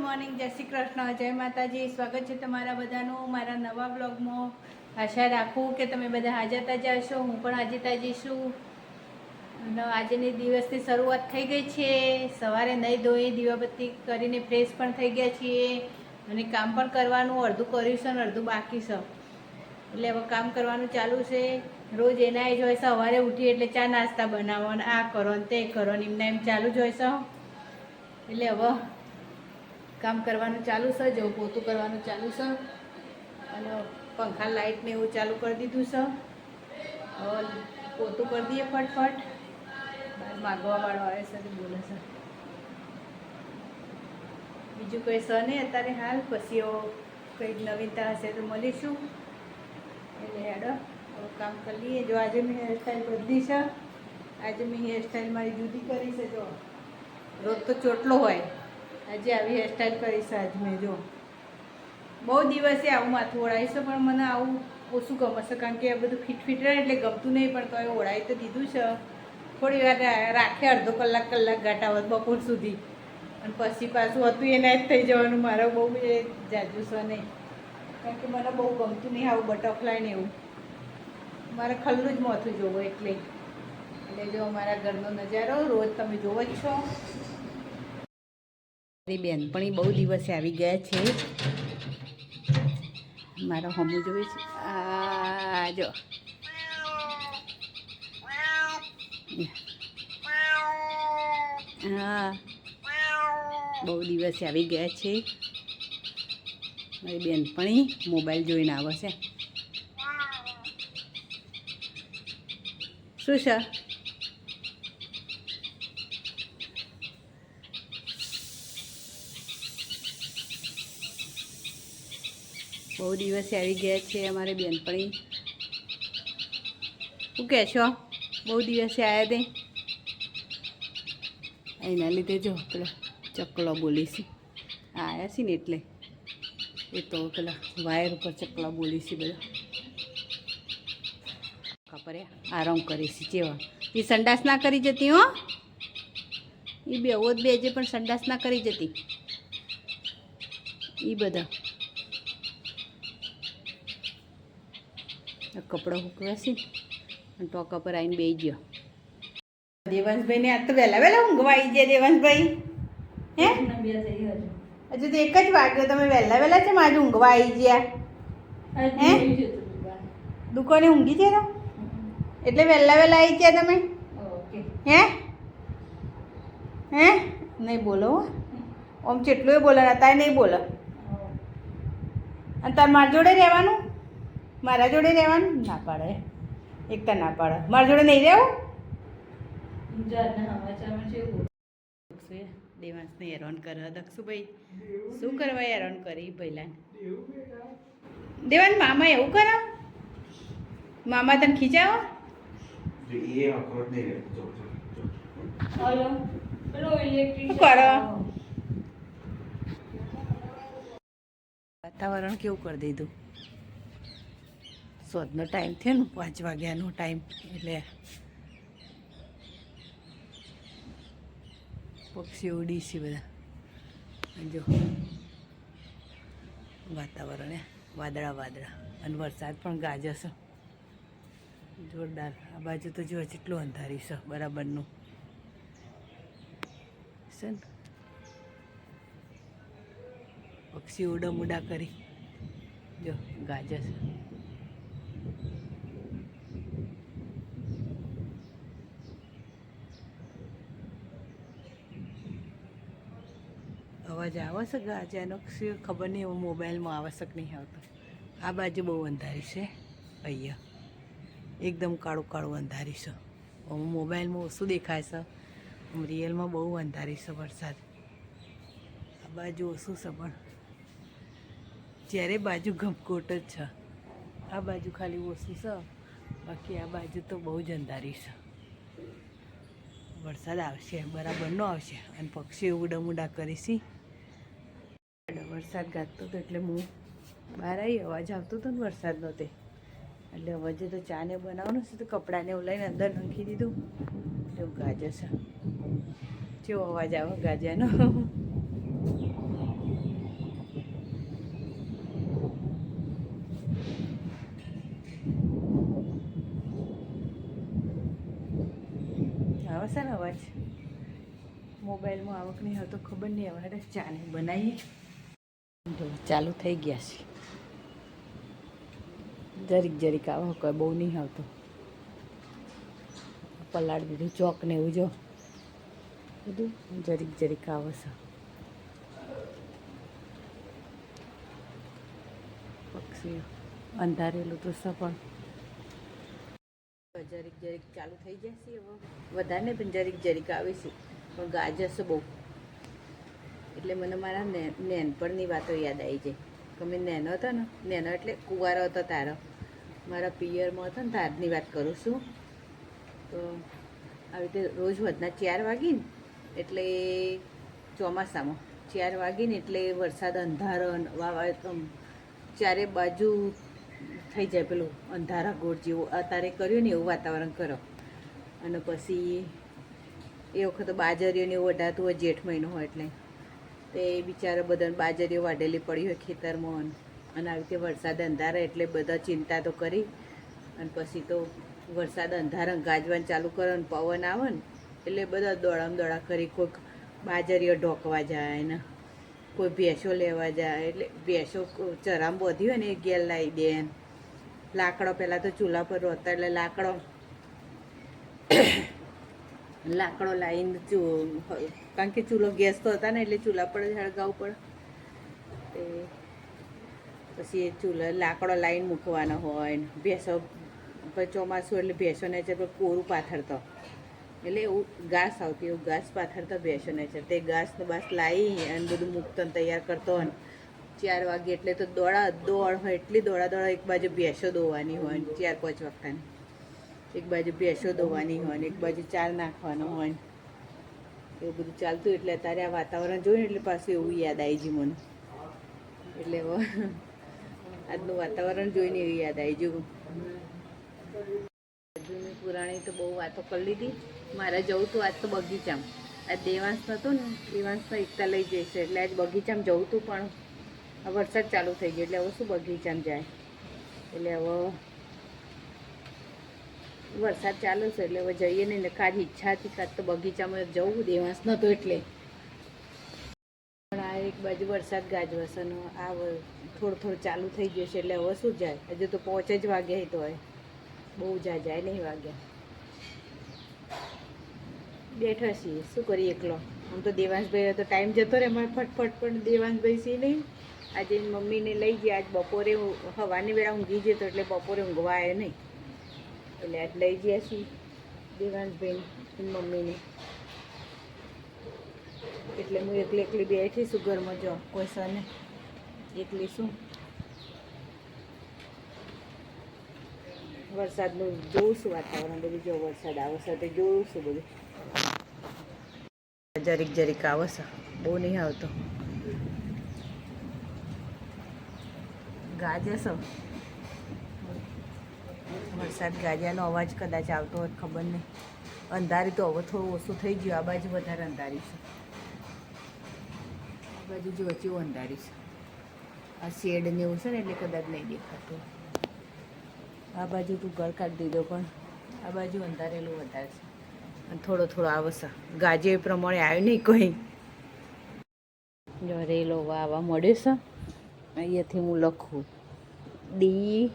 Morning, જય શ્રી કૃષ્ણ, જય માતાજી. સ્વાગત છે તમારા બધાનું મારા નવા બ્લોગમાં આશા રાખું કે તમે બધા હાજર તાજા હશો. હું પણ હાજર તાજી છું. આજની દિવસની શરૂઆત થઈ ગઈ છે. સવારે નહીં ધોઈ, દીવાબત્તી કરીને ફ્રેશ પણ થઈ ગયા છીએ. અને કામ પણ કરવાનું, અડધું કર્યું છે અને અડધું બાકી છે. એટલે હવે કામ કરવાનું ચાલુ છે. રોજ એના જ હોય સવારે ઉઠી એટલે ચા નાસ્તા બનાવો અને આ કરો ને તે કરો ને એમના એમ ચાલુ જ હોય છે. એટલે હવે કામ કરવાનું ચાલુ છે, જેવું પોતું કરવાનું ચાલુ છે. અને પંખા લાઇટ ને એવું ચાલુ કરી દીધું છે. હવે પોતું કરી દઈએ ફટફટ. બહાર માગવા વાળો આવે છે બોલે છે. બીજું કંઈ છે નહીં અત્યારે હાલ, પછી કંઈક નવીનતા હશે તો મળીશું. એટલે હેડો કામ કરી લઈએ. જો આજે મેં હેરસ્ટાઈલ બદલી છે, આજે મેં હેરસ્ટાઈલ મારી જુદી કરી છે, જો. રોજ તો ચોટલો હોય. આજે આવી હેરસ્ટાઈલ કરીશ આજ મેં જો. બહુ દિવસે આવું માથું ઓળાવીશ પણ મને આવું ઓછું ગમે છે, કારણ કે આ બધું ફિટ ફિટ રહે એટલે ગમતું નહીં, પણ તો એ ઓળાવી તો દીધું છે. થોડી વાર રાખે અડધો કલાક કલાક ગાટાવત બપોર સુધી. અને પછી પાછું હતું એના જ થઈ જવાનું, મારે બહુ એ જાજુ છે નહીં. કારણ કે મને બહુ ગમતું નહીં આવું બટરફ્લાય ને એવું. મારે ખલ્લું જ માથું જોવું એટલે. એટલે જો અમારા ઘરનો નજારો, રોજ તમે જોવો જ છો. મારી એ બહુ દિવસે આવી ગયા છે. મારો હમું જોઈ છે. આ જો. હા. બહુ દિવસે આવી ગયા છે. મારી બેનપણી મોબાઈલ જોઈને આવે છે. શું છે? બહુ દિવસે આવી ગયા છે અમારે બેનપણી. શું કહે છો? બહુ દિવસે આવ્યા તે? એના લીધે જો પેલા ચકલો બોલીશી. આવ્યા છે ને એટલે. એ તો પેલા વાયર ઉપર ચકલા બોલીશી બધા. ખબર આરામ કરીશી જેવા. એ સંડાસ ના કરી જતી હો. એ બે જ બેજે પણ સંડાસ ના કરી જતી. એ બધા. કપડો હુકવે છે. ને અને ટોકા પર આવીને બેસી ગયો. દેવાંશભાઈ ને આજ તો વહેલા વહેલા ઊંઘવા આવી ગયા દેવાંશભાઈ. હે? હજુ તો એક જ વાગ્યો તમે વહેલા વહેલા છે આજે ઊંઘવા આવી ગયા? હે? દુકાને ઊંઘી ગયા એટલે વહેલા વહેલા આવી ગયા તમે? હે? હે? નહીં બોલો હો. આમ જેટલું બોલે ને તારે નહીં બોલો. અને તાર મારા જોડે રહેવાનું? મારા જોડે રહેવાનું? ના પાડે. એકતા ના પાડે. મારા જોડે નહીં રહેવું? દેવાંશને હેરાન કરે દક્ષુભાઈ શું કરવા હેરાન કરી પહેલાં દેવાંશ મામા એવું કરે મામા તને ખીચાવો વાતાવરણ કેવું કરી દીધું? સોદનો ટાઈમ થયો ને, પાંચ વાગ્યાનો ટાઈમ. એટલે પક્ષીઓ ઉડી છે બધા જો વાતાવરણ વાદળા વાદળા. અને વરસાદ પણ ગાજે જોરદાર. આ બાજુ તો જો કેટલું અંધારી છે, બરાબરનું. છે ને? પક્ષી ઉડા મુડા કરી. જો ગાજર છે. અવાજ આવે છે ગાજાનો શું ખબર નહીં હવે મોબાઈલમાં આવશ્યક નહીં આવતો? આ બાજુ બહુ અંધારી છે અહીંયા એકદમ કાળું કાળું અંધારી છે. હું મોબાઈલમાં ઓછું દેખાય છે. આમ રિયલમાં બહુ અંધારી છે વરસાદ. આ બાજુ ઓછું છે પણ. જ્યારે બાજુ ગમકોટ જ છે. આ બાજુ ખાલી ઓછું છે. બાકી આ બાજુ તો બહુ જ અંધારી છે. વરસાદ આવશે બરાબરનો આવશે. અને પક્ષીઓ ઉડામુડા કરીશી વરસાદ ગાજતો હતો એટલે હું બહાર આવી, અવાજ આવતો હતો ને વરસાદનો તે. એટલે અવાજે તો ચાને બનાવવાનું છે તો કપડાને ઉલાઈને અંદર નાખી દીધું. એટલે એવું ગાજર છે. કેવો અવાજ આવે ગાજાનો આવે સર અવાજ? મોબાઈલમાં આવક નહીં આવતો ખબર નહીં હવે ચાને બનાવીએ. ચાલુ થઈ ગયા છે. જરીક જરીક આવો, કોઈ બહુ નહીં આવતો. પલાળ દીધું, ચોક ને એવું જો. બધું જરીક જરીક આવે છે. પક્ષીઓ, અંધારેલું તો સફળ જરીક જરીક ચાલુ થઈ જશે હવે વધારે પણ જરીક જરીક આવે પણ ગાજર છે બહુ. એટલે મને મારા નેનપણની વાતો યાદ આવી જાય. કે મેં નેનો હતો ને, નેનો એટલે કુંવારો હતો તારો. મારા પિયરમાં હતો ને, તારની વાત કરું છું. તો આવી રીતે રોજ વધના ચાર વાગીને એટલે ચોમાસામાં ચાર વાગીને એટલે વરસાદ અંધારો વાવા ચારે બાજુ થઈ જાય પેલું અંધારા ગોળ જેવું. અત્યારે કર્યું ને એવું વાતાવરણ કરો. અને પછી એ વખતે બાજરીઓ ને એવું વધારતું હોય, જેઠ મહિનો હોય એટલે. તે બિચારા બધાને બાજરીઓ વાઢેલી પડી હોય ખેતરમાં અને આવી રીતે વરસાદ અંધારે એટલે બધા ચિંતા તો કરી. અને પછી તો વરસાદ અંધારણ ગાજવાનું ચાલુ કરે ને પવન આવે ને એટલે બધા દોડામ દોડા કરી કોઈક બાજરીઓ ઢોકવા જાય ને કોઈ ભેંસો લેવા જાય એટલે ભેંસો ચરામ બોધી હોય ને એ ગેલ લાવી દે લાકડો પહેલાં તો ચૂલા પર રોતા એટલે લાકડો લાકડો લાવીને ચૂ, કારણ કે ચૂલો ગેસ તો હતા ને એટલે ચૂલા પર જ હળગાવવું પડે. તે પછી એ ચૂલા, લાકડો લાવીને મૂકવાનો હોય ને, ભેંસો ચોમાસું એટલે ભેંસોને છે કોરું પાથરતો. એટલે એવું ઘાસ આવતી, એવું ઘાસ પાથરતો ભેંસોને છે તે ઘાસનો બાસ લાવી અને બધું મૂકતાને તૈયાર કરતો હોય ને. ચાર વાગે એટલે તો દોડા, દોડ હોય, એટલી દોડા દોડા એક બાજુ ભેંસો દોવાની હોય ને, ચાર પાંચ વખતની. એક બાજુ ભેંસો દોવાની હોય ને એક બાજુ ચાર નાખવાનો હોય એવું બધું ચાલતું એટલે અત્યારે આ વાતાવરણ જોયું એટલે પાછું એવું યાદ આવી ગયું મને. એટલે આજનું વાતાવરણ જોઈને એવું યાદ આવી ગયું. જૂની પુરાણી તો બહુ વાતો કરી લીધી. મારે જવું હતું આજ તો બગીચામાં. આજ દેવાંશ હતું ને દેવાંશમાં એકતા લઈ જઈશે એટલે આજ બગીચામાં જવું હતું પણ આ વરસાદ ચાલુ થઈ ગયો. એટલે હવે શું બગીચામાં જાય? એટલે હવે વરસાદ ચાલુ છે એટલે હવે જઈએ નહીં ને કાજ ઈચ્છા હતી તો બગીચામાં જવું દેવાંશ નહોતો એટલે. પણ આ એક બાજુ વરસાદ ગાજવશે આ થોડો થોડું ચાલુ થઈ ગયો છે એટલે હવે શું જાય? હજુ તો પહોંચ જ વાગ્યા તો હોય બહુ જા જાય નહીં વાગ્યા બેઠા છીએ. શું કરીએ એકલો? આમ તો દેવાંશભાઈ તો ટાઈમ જતો રહે. અમારે ફટફટ પણ દેવાંશભાઈ સી નહીં. આજે મમ્મીને લઈ ગયા. આજ બપોરે હવાની વેળા ઊંઘી જતો એટલે બપોરે ઊંઘવા આવ્યો નહીં. એટલે આજ લઈ ગયા છીએ દેવાંશભાઈ એની મમ્મીને. એટલે હું એકલી એકલી બેઠી છું ઘરમાં જો કોઈ સને. એકલી શું વરસાદનું જોઉં વાતાવરણ બધું, જો વરસાદ આવશે તે જોઉં છું બધું. જરીક જરીક આવશે બહુ નહીં આવતો. ગાજે છે. વરસાદ ગાજ્યાનો અવાજ કદાચ આવતો હોય ખબર નહીં. અંધારી તો હવે થોડું ઓછું થઈ ગયું. આ બાજુ વધારે અંધારી છે. આ બાજુ જો વચ્ચે અંધારી છે. આ શેડ ને એવું છે ને, એટલે કદાચ નહીં દેખાતું આ બાજુ તું ઘર કાઢી દીધો પણ આ બાજુ અંધારેલું વધારે છે. અને થોડો થોડો આવશે. ગાજે પ્રમાણે આવ્યું નહીં કોઈ. જો રેલો વાવા મળે છે. અહીંયાથી હું લખું. ડી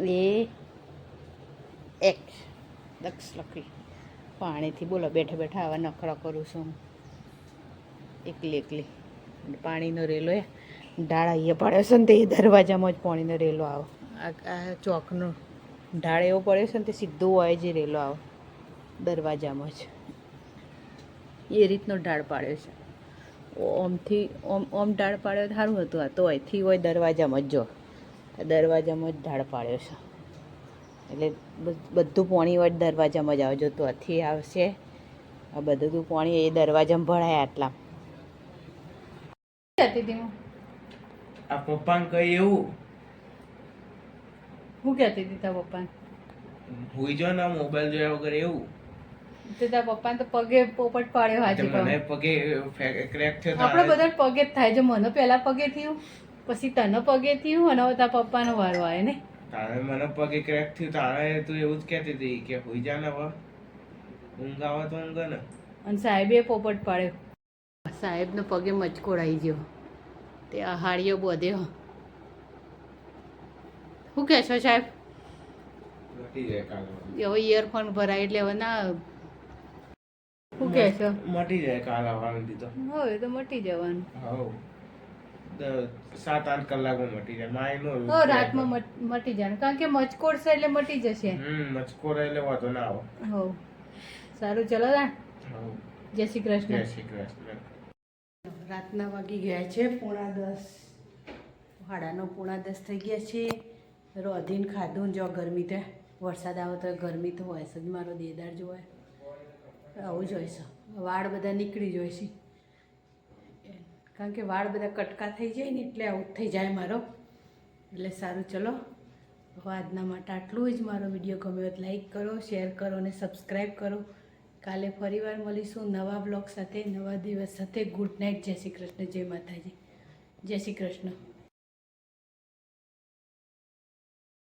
એ એક દક્ષ લખી. પાણીથી બોલો, બેઠા બેઠા આવા નખરા કરું છું. એકલી એકલી. પાણીનો રેલો એ ઢાળ અહીંયા પડ્યો છે ને તે દરવાજામાં જ પાણીનો રેલો આવો. આ ચોકનો ઢાળ એવો પડ્યો છે ને તે સીધો હોય જે રેલો આવો. દરવાજામાં જ. એ રીતનો ઢાળ પાડ્યો છે. ઓમથી ઓમ ઓમ ઢાળ પાડ્યો સારું હતું આ. તો અહીંથી હોય દરવાજામાં જ જો. દરવાજામાં જ ઢાળ પાડ્યો છે. એટલે બધું પાણી વટ દરવાજામાં જ આવે જો તો અથી આવશે. આ બધું પાણી એ દરવાજામાં ભરાય આટલા. આ પપ્પાને કહી એવું? હું કહેતી હતી તારા પપ્પાને? ભૂઈ જો ને મોબાઈલ જોયા વગર એવું. તો તારા પપ્પાને તો પગે પોપટ પાડ્યો હાજી તો મને પગે ક્રેક થયો આપણે બધા પગે જ થાય. જો મને પહેલા પગે થયું પછી તને પગે થયું અને હવે તારા પપ્પાનો વારો આવે ને? તારે મને પગે ક્રેક થયું તારે તું એવું જ કહેતી હતી કે હોઈ જા ને હવે. ઊંઘ આવે તો ઊંઘ ને. અને સાહેબે પોપટ પાડ્યો. સાહેબનો પગે મચકોડ આવી ગયો. તે હાડીઓ બધ્યો શું કહે છો સાહેબ? મટી જાય કાલ. હવે ઇયરફોન ભરાય એટલે હવે ના શું કહે છો? મટી જાય કાલ આવવાનું દીધો હવે તો મટી જવાનું. સાત આઠ કલાકમાં મટી જાય. માય નો હો રાતમાં મટી જાય કારણ કે મચકોડ છે એટલે મટી જશે. હમ મચકોર એટલે વાંધો ના આવે. હો. સારું ચલો દા જય શ્રી કૃષ્ણ. જય શ્રી કૃષ્ણ. રાતના વાગી ગયા છે પોણા દસ. હાડાનો પોણા દસ થઈ ગયા છે. રોધીને ખાધું ને જો ગરમી તે. વરસાદ આવે તો ગરમી તો હોય છે જ મારો દેદાર જોવાય આવું જ હોય છે. વાળ બધા નીકળી જાય છે. કારણ કે વાળ બધા કટકા થઈ જાય ને એટલે આઉટ થઈ જાય મારો. એટલે સારું, ચલો. હવે આજના માટે આટલું જ. મારો વીડિયો ગમ્યો લાઈક કરો, શેર કરો અને સબસ્ક્રાઈબ કરો. કાલે ફરીવાર મળીશું નવા બ્લોગ સાથે, નવા દિવસ સાથે. Good night. જય શ્રી કૃષ્ણ. જય માતાજી. જય શ્રી કૃષ્ણ.